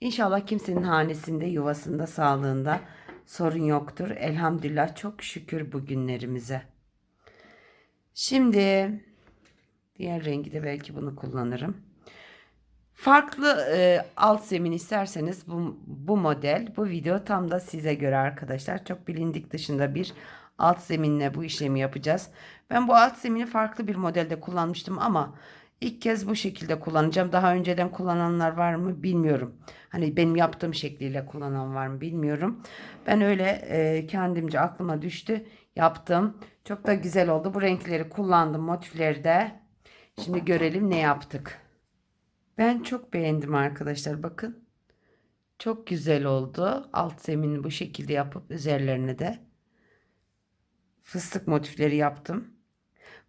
İnşallah kimsenin hanesinde, yuvasında, sağlığında sorun yoktur. Elhamdülillah çok şükür bugünlerimize. Şimdi diğer rengi de belki bunu kullanırım. Farklı e, alt zemin isterseniz bu, bu model, bu video tam da size göre arkadaşlar. Çok bilindik dışında bir alt zeminle bu işlemi yapacağız. Ben bu alt zemini farklı bir modelde kullanmıştım ama ilk kez bu şekilde kullanacağım. Daha önceden kullananlar var mı bilmiyorum. Hani benim yaptığım şekliyle kullanan var mı bilmiyorum. Ben öyle e, kendimce aklıma düştü. Yaptım. Çok da güzel oldu. Bu renkleri kullandım. Motifleri de. Şimdi görelim ne yaptık. Ben çok beğendim arkadaşlar. Bakın. Çok güzel oldu. Alt zemini bu şekilde yapıp üzerlerine de fıstık motifleri yaptım.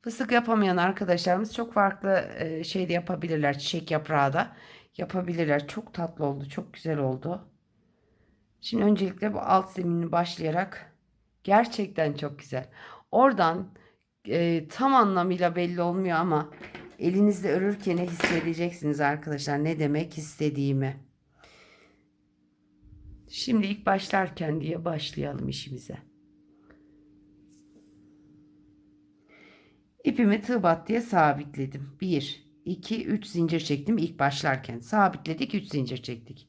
Fıstık yapamayan arkadaşlarımız çok farklı e, şey de yapabilirler. Çiçek yaprağı da yapabilirler. Çok tatlı oldu. Çok güzel oldu. Şimdi öncelikle bu alt zeminini başlayarak gerçekten çok güzel. Oradan e, tam anlamıyla belli olmuyor ama elinizde örürken hissedeceksiniz arkadaşlar ne demek istediğimi. Şimdi ilk başlarken diye başlayalım işimize. İpimi tığ battıya sabitledim. 1, 2, 3 zincir çektim ilk başlarken. Sabitledik 3 zincir çektik.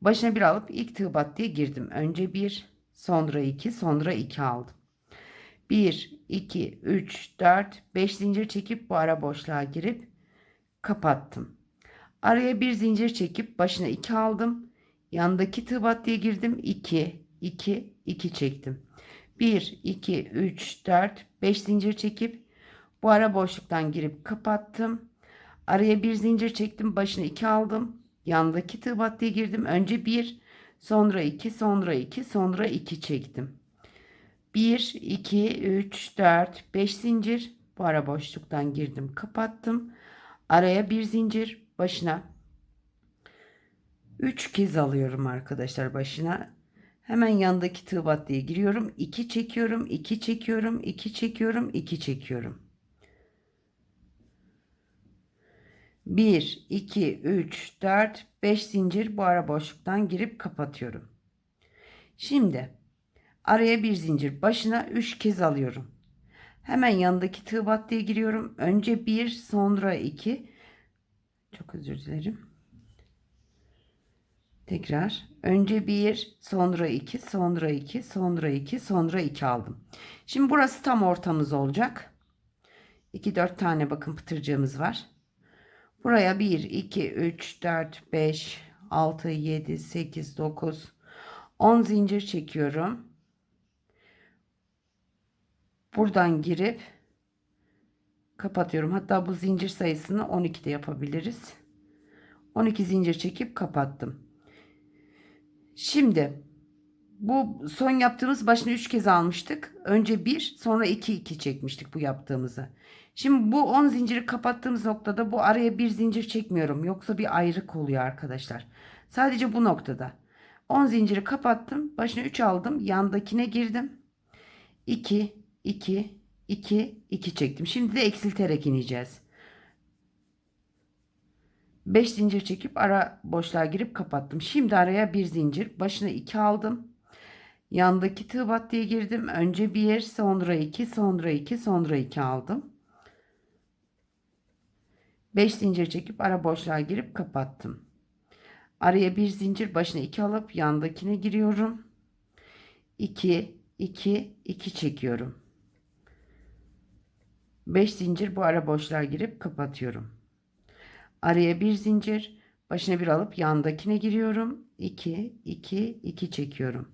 Başına bir alıp ilk tığ battıya girdim. Önce 1, sonra 2, sonra 2 aldım. 1, 2, 3, 4, 5 zincir çekip bu ara boşluğa girip kapattım. Araya bir zincir çekip başına 2 aldım. Yandaki tığ battıya girdim. 2, 2, 2 çektim. 1, 2, 3, 4, 5 zincir çekip bu ara boşluktan girip kapattım. Araya bir zincir çektim. Başına 2 aldım. Yandaki tığ battıya girdim. Önce 1, sonra 2, sonra 2, sonra 2 çektim. 1, 2, 3, 4, 5 zincir. Bu ara boşluktan girdim. Kapattım. Araya bir zincir. Başına 3 kez alıyorum arkadaşlar başına. Hemen yandaki tığ battıya giriyorum. 2 çekiyorum, 2 çekiyorum, 2 çekiyorum, 2 çekiyorum. 1, 2, 3, 4, 5 zincir bu ara boşluktan girip kapatıyorum. Şimdi araya bir zincir başına 3 kez alıyorum. Hemen yanındaki tığ battıya giriyorum. Önce 1 sonra 2. Çok özür dilerim. Tekrar önce 1 sonra 2 sonra 2 sonra 2 sonra 2 aldım. Şimdi burası tam ortamız olacak. 2 4 tane bakın pıtırcığımız var. Buraya 1, 2, 3, 4, 5, 6, 7, 8, 9, 10 zincir çekiyorum. Buradan girip kapatıyorum. Hatta bu zincir sayısını 12 de yapabiliriz. 12 zincir çekip kapattım. Şimdi bu son yaptığımız başına 3 kez almıştık. Önce 1 sonra 2 2 çekmiştik bu yaptığımızı. Şimdi bu 10 zinciri kapattığımız noktada bu araya bir zincir çekmiyorum. Yoksa bir ayrık oluyor arkadaşlar. Sadece bu noktada. 10 zinciri kapattım. Başına 3 aldım. Yandakine girdim. 2, 2, 2, 2 çektim. Şimdi de eksilterek ineceğiz. 5 zincir çekip ara boşluğa girip kapattım. Şimdi araya bir zincir. Başına 2 aldım. Yandaki tığ battıya girdim. Önce 1, sonra 2, sonra 2, sonra 2 aldım. 5 zincir çekip ara boşluğa girip kapattım. Araya bir zincir başına 2 alıp yandakine giriyorum. 2 2 2 çekiyorum. 5 zincir bu ara boşluğa girip kapatıyorum. Araya bir zincir başına bir alıp yandakine giriyorum. 2 2 2 çekiyorum.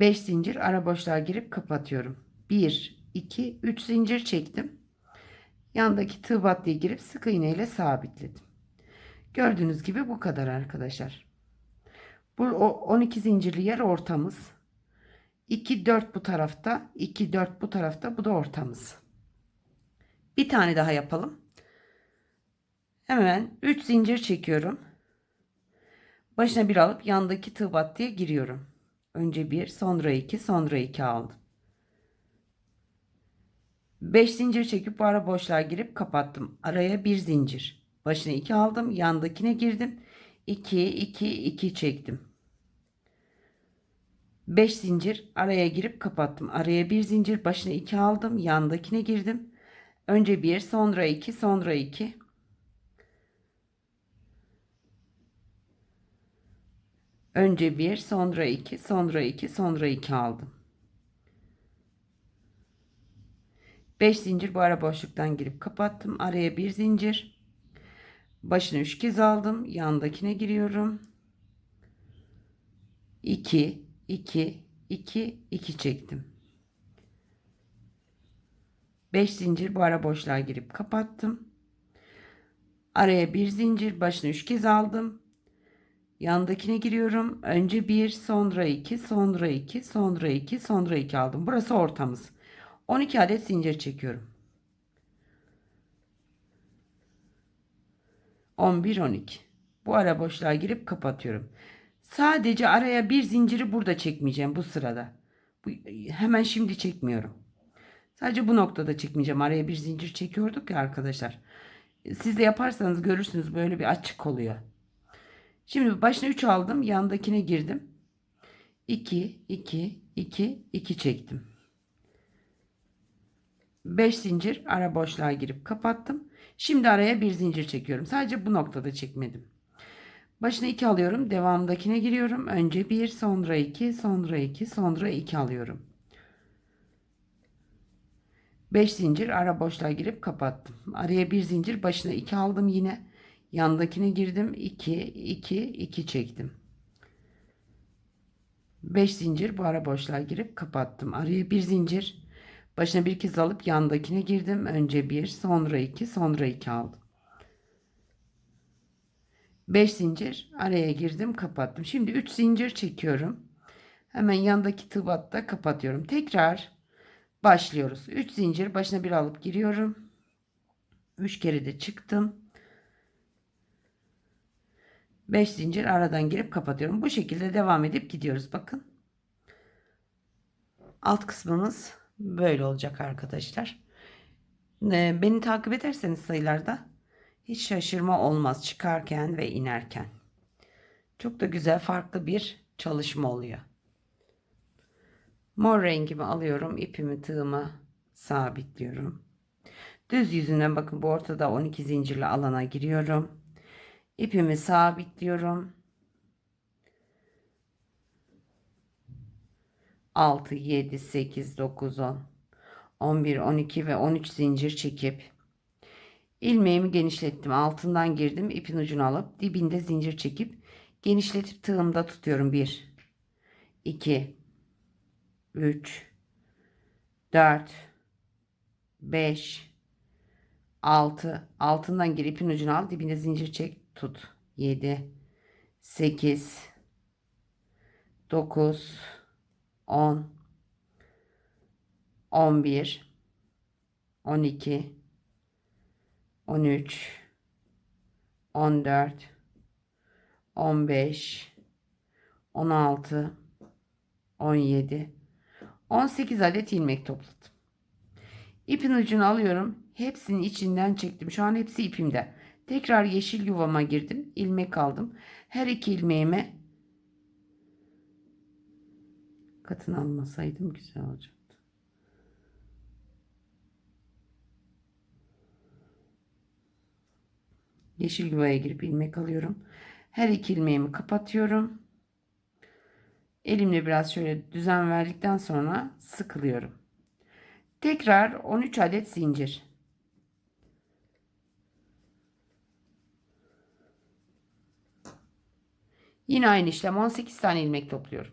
5 zincir ara boşluğa girip kapatıyorum. 1 2 3 zincir çektim. Yandaki tığ battıya girip sık iğne ile sabitledim. Gördüğünüz gibi bu kadar arkadaşlar. Bu o 12 zincirli yer ortamız. 2 4 bu tarafta, 2 4 bu tarafta. Bu da ortamız. Bir tane daha yapalım. Hemen 3 zincir çekiyorum. Başına bir alıp yandaki tığ battıya giriyorum. Önce bir, sonra iki, sonra iki aldım. 5 zincir çekip bu ara boşluğa girip kapattım. Araya bir zincir. Başına 2 aldım. Yandakine girdim. 2 2 2 çektim. 5 zincir araya girip kapattım. Araya bir zincir başına 2 aldım. Yandakine girdim. Önce 1, sonra 2, sonra 2. Önce 1, sonra 2, sonra 2, sonra 2 aldım. 5 zincir bu ara boşluktan girip kapattım. Araya bir zincir. Başına 3 kez aldım. Yandakine giriyorum. 2 2 2 2 çektim. 5 zincir bu ara boşluğa girip kapattım. Araya bir zincir başına 3 kez aldım. Yandakine giriyorum. Önce 1, sonra 2, sonra 2, sonra 2, sonra 2 aldım. Burası ortamız. 12 adet zincir çekiyorum. 11 12. Bu ara boşluğa girip kapatıyorum. Sadece araya bir zinciri burada çekmeyeceğim bu sırada. Bu, hemen şimdi çekmiyorum. Sadece bu noktada çekmeyeceğim. Araya bir zincir çekiyorduk ya arkadaşlar. Siz de yaparsanız görürsünüz böyle bir açık oluyor. Şimdi başına 3 aldım. Yandakine girdim. 2 2 2 2 çektim. 5 zincir ara boşluğa girip kapattım. Şimdi araya bir zincir çekiyorum. Sadece bu noktada çekmedim. Başına 2 alıyorum. Devamdakine giriyorum. Önce 1, sonra 2, sonra 2, sonra 2 alıyorum. 5 zincir ara boşluğa girip kapattım. Araya bir zincir başına 2 aldım yine. Yandakine girdim. 2, 2, 2 çektim. 5 zincir bu ara boşluğa girip kapattım. Araya bir zincir başına bir kez alıp yandakine girdim. Önce 1, sonra 2, sonra 2 aldım. 5 zincir araya girdim kapattım. Şimdi 3 zincir çekiyorum. Hemen yandaki tığ batta kapatıyorum. Tekrar başlıyoruz. 3 zincir başına bir alıp giriyorum. 3 kere de çıktım. 5 zincir aradan girip kapatıyorum. Bu şekilde devam edip gidiyoruz. Bakın. Alt kısmımız böyle olacak arkadaşlar. Beni takip ederseniz sayılarda hiç şaşırma olmaz çıkarken ve inerken. Çok da güzel farklı bir çalışma oluyor. Mor rengimi alıyorum. ipimi tığıma sabitliyorum. Düz yüzünden bakın bu ortada 12 zincirli alana giriyorum. İpimi sabitliyorum. 6, 7, 8, 9, 10, 11, 12 ve 13 zincir çekip ilmeğimi genişlettim. Altından girdim. ipin ucunu alıp dibinde zincir çekip genişletip tığımda tutuyorum. 1, 2, 3, 4, 5, 6. Altından gir ipin ucunu al. Dibinde zincir çek tut. 7 8 9 10 11 12 13 14 15 16 17 18 adet ilmek topladım. İpin ucunu alıyorum. Hepsinin içinden çektim. Şu an hepsi ipimde. Tekrar yeşil yuvama girdim. ilmek aldım. Her iki ilmeğime katını almasaydım güzel olacaktı. Yeşil yuvaya girip ilmek alıyorum. Her iki ilmeğimi kapatıyorum. Elimle biraz şöyle düzen verdikten sonra sıkılıyorum. Tekrar 13 adet zincir. Yine aynı işlem 18 tane ilmek topluyorum.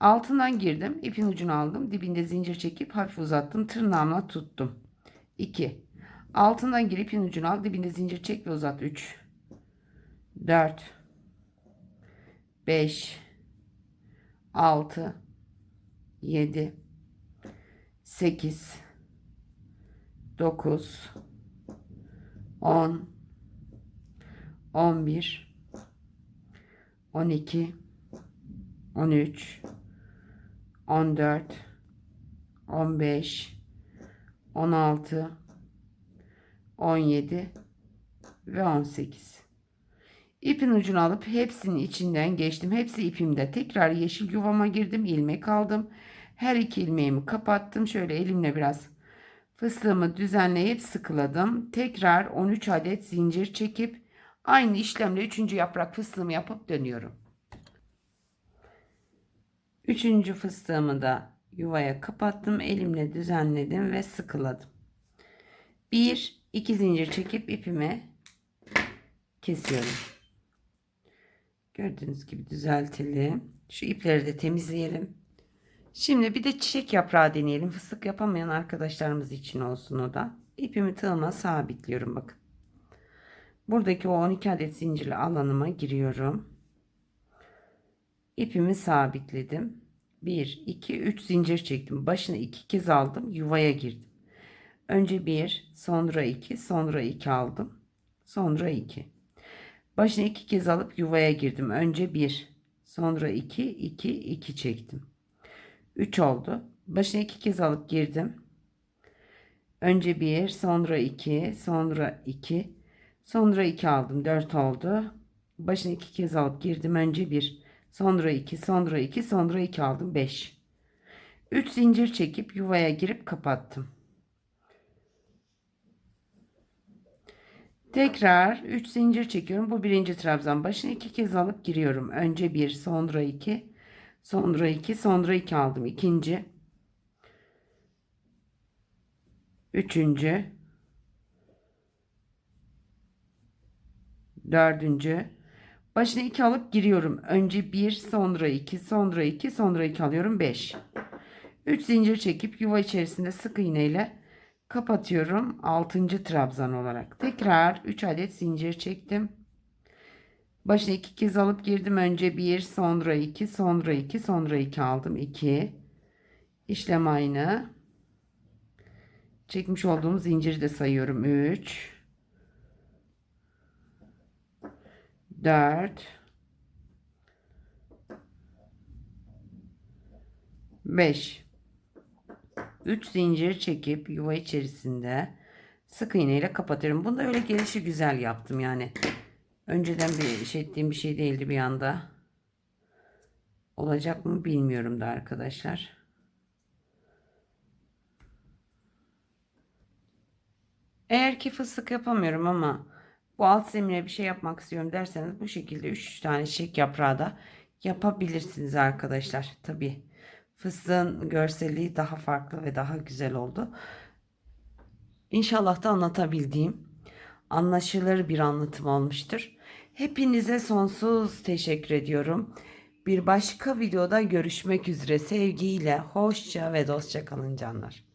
Altından girdim. ipin ucunu aldım. Dibinde zincir çekip hafif uzattım. Tırnağımla tuttum. 2. Altından girip ipin ucunu al. Dibinde zincir çek ve uzat. 3. 4 5 6 7 8 9 10 11 12 13 14 15 16 17 ve 18 İpin ucunu alıp hepsinin içinden geçtim. Hepsi ipimde. Tekrar yeşil yuvama girdim. ilmek aldım. Her iki ilmeğimi kapattım. Şöyle elimle biraz fıstığımı düzenleyip sıkıladım. Tekrar 13 adet zincir çekip aynı işlemle 3. yaprak fıstığımı yapıp dönüyorum. Üçüncü fıstığımı da yuvaya kapattım. Elimle düzenledim ve sıkıladım. Bir, iki zincir çekip ipimi kesiyorum. Gördüğünüz gibi düzeltelim. Şu ipleri de temizleyelim. Şimdi bir de çiçek yaprağı deneyelim. Fıstık yapamayan arkadaşlarımız için olsun o da. İpimi tığıma sabitliyorum bakın. Buradaki o 12 adet zincirli alanıma giriyorum. İpimi sabitledim. 1, 2, 3 zincir çektim. Başını iki kez aldım. Yuvaya girdim. Önce 1, sonra 2, sonra 2 aldım. Sonra 2. Başını iki kez alıp yuvaya girdim. Önce 1, sonra 2, 2, 2 çektim. 3 oldu. Başını iki kez alıp girdim. Önce 1, sonra 2, sonra 2, sonra 2 aldım. 4 oldu. Başını iki kez alıp girdim. Önce 1, sonra 2, sonra 2, sonra 2 aldım. 5. 3 zincir çekip yuvaya girip kapattım. Tekrar 3 zincir çekiyorum. Bu birinci trabzan. Başını iki kez alıp giriyorum. Önce 1, sonra 2, sonra 2, sonra 2 aldım. İkinci. Üçüncü. Dördüncü. Başına 2 alıp giriyorum. Önce 1, sonra 2, sonra 2, sonra 2 alıyorum. 5. 3 zincir çekip yuva içerisinde sık iğne ile kapatıyorum 6. trabzan olarak. Tekrar 3 adet zincir çektim. Başına 2 kez alıp girdim. Önce 1, sonra 2, sonra 2, sonra 2 aldım. 2. İşlem aynı. Çekmiş olduğum zinciri de sayıyorum. 3 4 5 3 zincir çekip yuva içerisinde sık iğne ile kapatıyorum. Bunu da öyle gelişi güzel yaptım yani. Önceden bir şey ettiğim bir şey değildi bir anda. Olacak mı bilmiyorum da arkadaşlar. Eğer ki fıstık yapamıyorum ama bu alt zemine bir şey yapmak istiyorum derseniz bu şekilde 3 tane çiçek yaprağı da yapabilirsiniz arkadaşlar. Tabi fıstığın görselliği daha farklı ve daha güzel oldu. İnşallah da anlatabildiğim anlaşılır bir anlatım olmuştur. Hepinize sonsuz teşekkür ediyorum. Bir başka videoda görüşmek üzere sevgiyle, hoşça ve dostça kalın canlar.